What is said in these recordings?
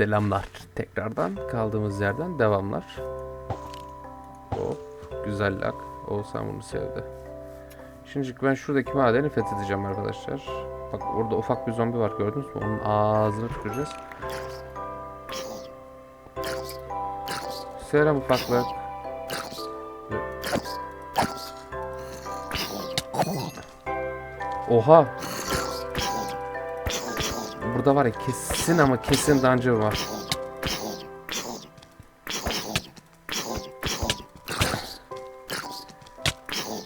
Selamlar. Tekrardan kaldığımız yerden devamlar. Hop. Güzel lak. Oğuzhan bunu sevdi. Şimdi ben şuradaki madeni fethedeceğim arkadaşlar. Bak orada ufak bir zombi var gördünüz mü? Onun ağzını tüküreceğiz. Selam ufaklık. Oha. Burada var ya kesin ama kesin dungeon var.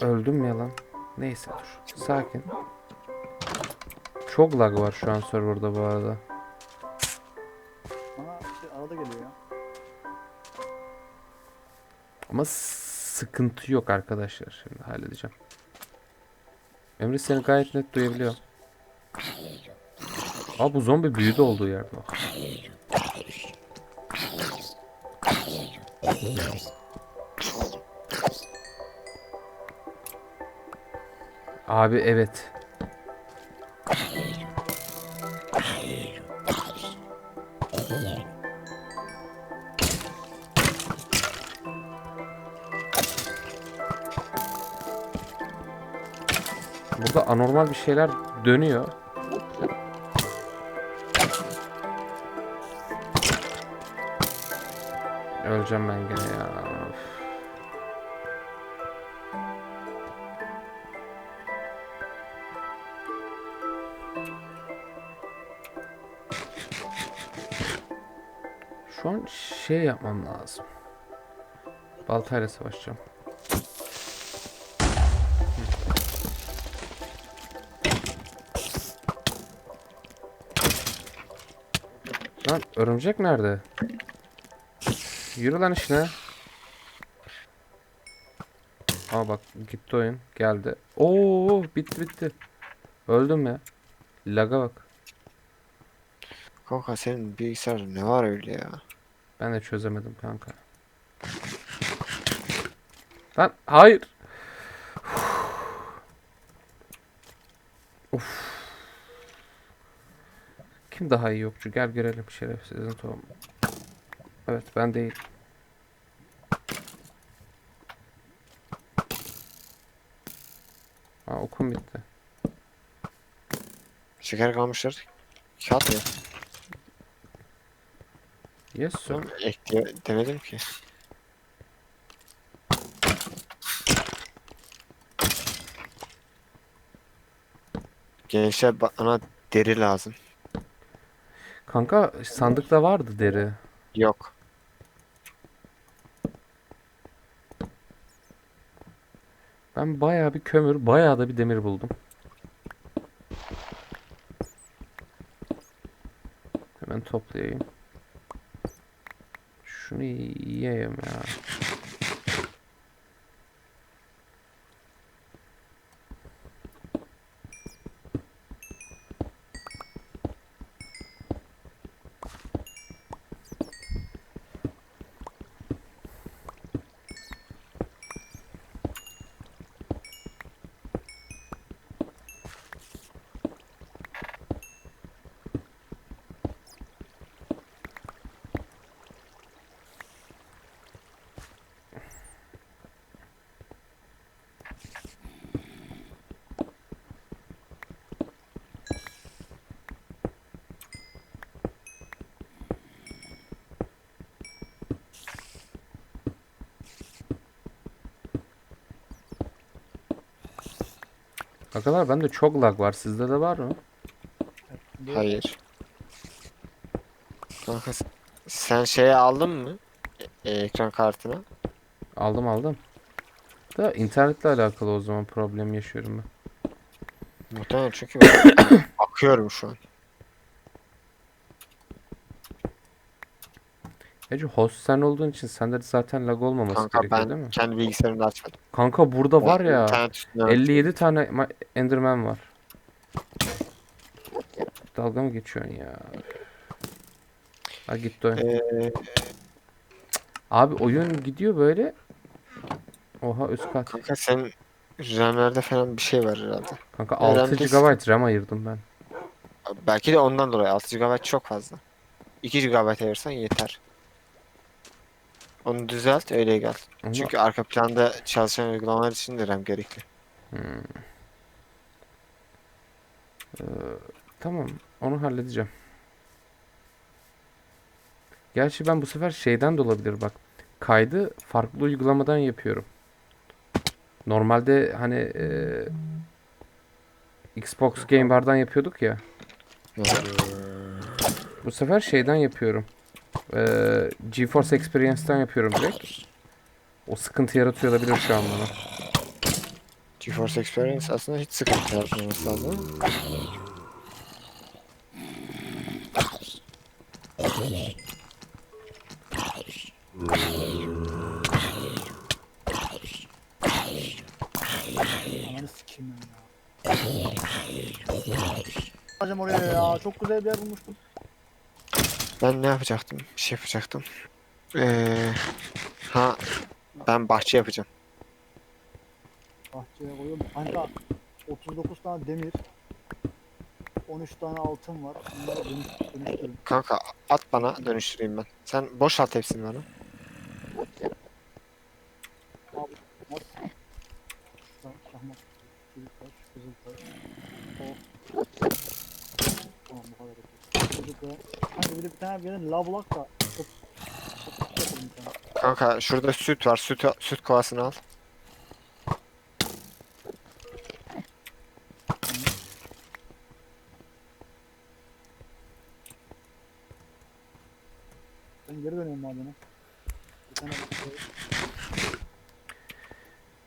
Öldüm ya lan. Neyse dur. Sakin. Çok lag var şu an serverda bu arada. Bana şey arada geliyor ya. Ama sıkıntı yok arkadaşlar. Şimdi halledeceğim. Emre seni gayet net duyabiliyor. Aa bu zombi büyüdü olduğu yerde bak. Abi evet. Burada anormal bir şeyler dönüyor. Öleceğim ben gene ya. Şu an şey yapmam lazım. Baltayla savaşacağım. Lan örümcek nerede? Yürü lan işine. Aa bak gitti oyun. Geldi. Oo bitti bitti. Öldüm ya. Laga bak. Kanka senin bilgisayarda ne var öyle ya? Ben de çözemedim kanka. Lan hayır. Uf. Kim daha iyi yokçu? Gel görelim şerefsizin tohumu. Evet ben değil. Ha okum bitti. Şeker kalmışlar. Kağıt ya. Yes sir. Ekle demedim ki. Gençler bana deri lazım. Kanka sandıkta vardı deri. Yok. Ben bayağı bir kömür, bayağı da bir demir buldum. Hemen toplayayım. Şunu yiyeyim ya. Arkadaşlar bende çok lag var. Sizde de var mı? Hayır. Kanka sen şeye aldın mı? E- ekran kartını. Aldım aldım. Da internetle alakalı o zaman problem yaşıyorum ben. Muhtemelen çünkü ben akıyorum şu an. Ece host sen olduğun için sende de zaten lag olmaması Kanka gerekiyor değil ben mi? kendi bilgisayarımda açmadım. Kanka burada var ya internet üstünden 57 tane ma- Enderman var. Dalga mı geçiyorsun ya? Ha gitti oyun. Ee, Abi oyun gidiyor böyle. Oha üst kat. kanka senin RAM'lerde falan bir şey var herhalde. Kanka Öğrenci 6 GB RAM ayırdım ben. Belki de ondan dolayı 6 GB çok fazla. 2 GB ayırsan yeter. Onu düzelt öyle gel. Ama- Çünkü arka planda çalışan uygulamalar için de RAM gerekli. Hmm. Ee, tamam, onu halledeceğim. Gerçi ben bu sefer şeyden de olabilir bak. Kaydı farklı uygulamadan yapıyorum. Normalde hani e, Xbox Game Bar'dan yapıyorduk ya. Bu sefer şeyden yapıyorum. Ee, GeForce Experience'ten yapıyorum direkt. O sıkıntı yaratıyor olabilir şu an bana. GeForce Experience aslında hiç sıkıntı yaratmaması lazım. Ananı sikeyim ben ya. Hocam oraya ya. Çok güzel bir yer bulmuştum. Ben ne yapacaktım? Bir şey yapacaktım. Ee, ha ben bahçe yapacağım. Bahçeye koyuyorum. Kanka 39 tane demir. 13 tane altın var. Bunları dönüş, dönüştürün. Kanka at bana dönüştüreyim ben. Sen boşalt hepsini bana. Mor. Şuradan şahmat. Çelik taş, kızıl taş. O. Tamam bu kadar taş. Kanka bir de bir tane bir lavlak da. Çok, çok yapalım bir tane. Kanka şurada süt var. Süt süt kovasını al. Ben geri dönüyorum madene. Bir tane bak-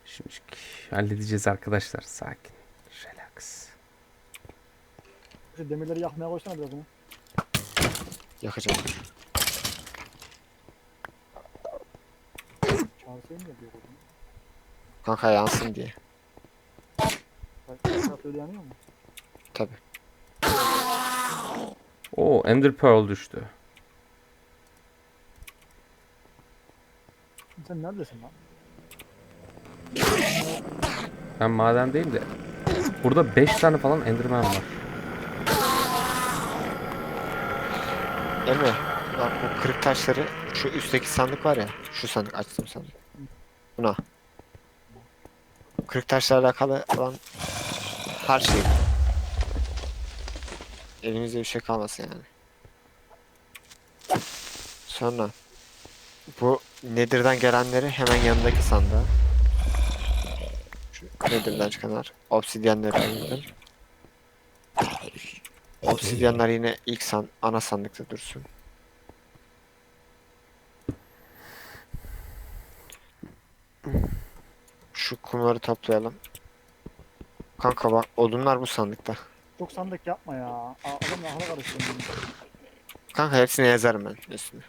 Şimdi halledeceğiz arkadaşlar. Sakin. Relax. Şu demirleri yakmaya koysana biraz onu. Yakacağım. Da diyor oğlum. Kanka yansın diye. Saat öyle yanıyor mu? Tabi. Oo, Ender Pearl düştü. Sen neredesin lan? Ben madendeyim de. Burada 5 tane falan Enderman var. Emre bak bu kırık taşları şu üstteki sandık var ya. Şu sandık açtım sandık. Buna. Kırık taşlarla alakalı olan her şey. Elimizde bir şey kalmasın yani. Sonra bu Nether'dan gelenleri hemen yanındaki sandığa. Şu Nether'dan çıkanlar. Obsidyenleri ayırdım. Obsidyenler yine ilk san ana sandıkta dursun. Şu kumları toplayalım. Kanka bak odunlar bu sandıkta. Çok sandık yapma ya. Aa, Adam akla karıştırdım. Kanka hepsini yazarım ben üstüne.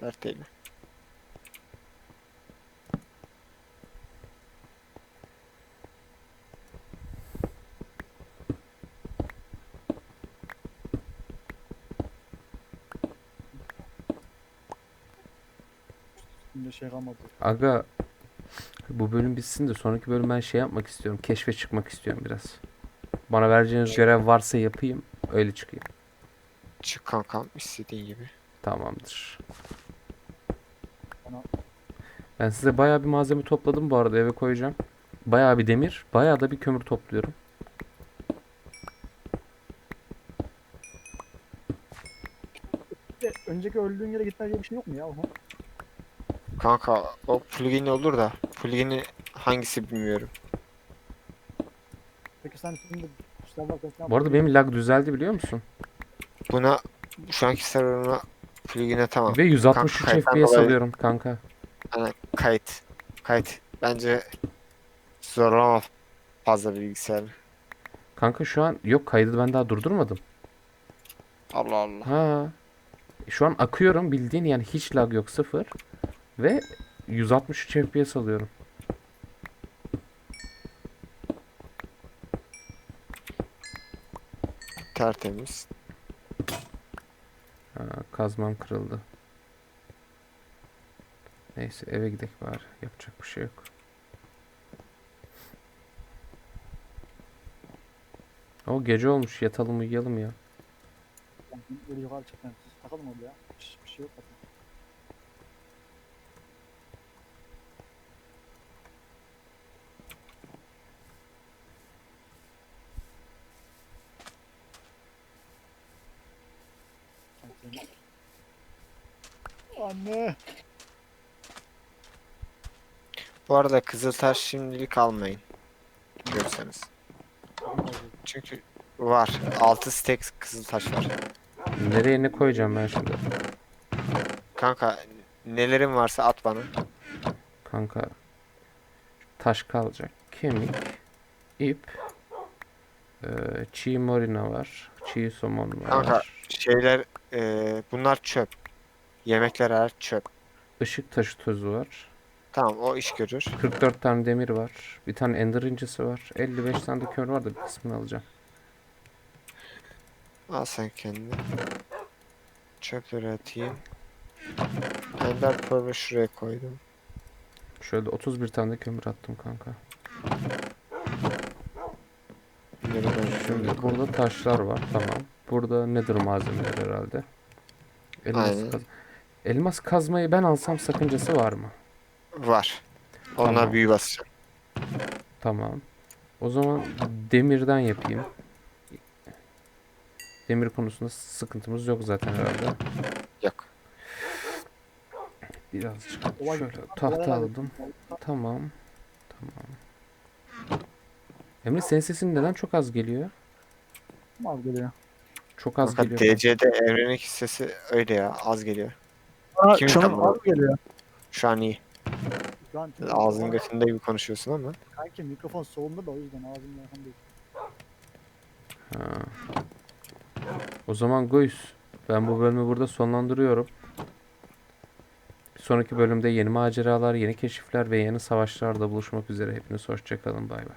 Dert değil. Şey kalmadı. Aga bu bölüm bitsin de sonraki bölüm ben şey yapmak istiyorum. Keşfe çıkmak istiyorum biraz. Bana vereceğiniz görev varsa yapayım. Öyle çıkayım. Çık kankam istediğin gibi. Tamamdır. Bana- Ben size bayağı bir malzeme topladım bu arada eve koyacağım. Bayağı bir demir, bayağı da bir kömür topluyorum. Önceki öldüğün yere gitme diye bir şey yok mu ya? Kanka o plugin olur da plugini hangisi bilmiyorum. Peki sen şimdi kuşlar falan Bu arada benim lag düzeldi biliyor musun? Buna şu anki serverına plugin'e tamam. Ve 163 Kanka, kayıttan FPS dolayı- alıyorum kanka. Yani kayıt. Kayıt. Bence zorlama fazla bilgisayar. Kanka şu an yok kaydı ben daha durdurmadım. Allah Allah. Ha. Şu an akıyorum bildiğin yani hiç lag yok sıfır. Ve 163 FPS alıyorum. Tertemiz. Ha, kazmam kırıldı. Neyse eve gidelim bari. Yapacak bir şey yok. O gece olmuş. Yatalım uyuyalım ya. Böyle yukarı çıkmayın siz. Takalım orada ya. Bir şey yok zaten. Anne. Bu arada Kızıltaş şimdilik almayın. Görürseniz. Çünkü var. 6 stack Kızıltaş var. Nereye ne koyacağım ben şimdi? Kanka nelerin varsa at bana. Kanka. Taş kalacak. Kemik. ip. eee, çiğ morina var. Çiğ somon var. Kanka şeyler eee, bunlar çöp. Yemekler hariç çöp. Işık taşı tozu var. Tamam o iş görür. 44 tane demir var. Bir tane ender incisi var. 55 tane de kömür var da bir kısmını alacağım. Al sen kendini. Çöpleri atayım. Ender Pearl'ü şuraya koydum. Şöyle 31 tane de kömür attım kanka. Şimdi burada taşlar var. Tamam. Burada nedir malzemeler herhalde? Elmas, Aynen. Elmas kazmayı ben alsam sakıncası var mı? Var. Onlar Tamam. büyü basacak. Tamam. O zaman demirden yapayım. Demir konusunda sıkıntımız yok zaten herhalde. Yok. Birazcık şöyle tahta aldım. Tamam. Tamam. Emre senin sesin neden çok az geliyor? Mal geliyor. Çok az Fakat geliyor. DC'de evrenin hissesi öyle ya az geliyor. Aa, Kim şu an geliyor. Şu an iyi. Şu an Ağzın götünde gibi konuşuyorsun ama. Kanki mikrofon solunda da o yüzden ağzımın yakın değil. Ha. O zaman Goyus, ben bu bölümü burada sonlandırıyorum. Bir sonraki bölümde yeni maceralar, yeni keşifler ve yeni savaşlarda buluşmak üzere. Hepiniz hoşçakalın. Bay bay.